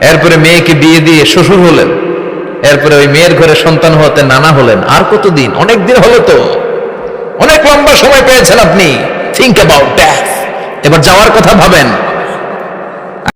এরপরে মেয়েকে বিয়ে দিয়ে শ্বশুর হলেন। এরপরে ওই মেয়ের ঘরে সন্তান হতে নানা হলেন। আর কতদিন? অনেক দিন হলো তো। অনেক লম্বা সময় পেয়েছেন আপনি। থিঙ্ক অ্যাবাউট দ্যাট এবার যাওয়ার কথা ভাবেন।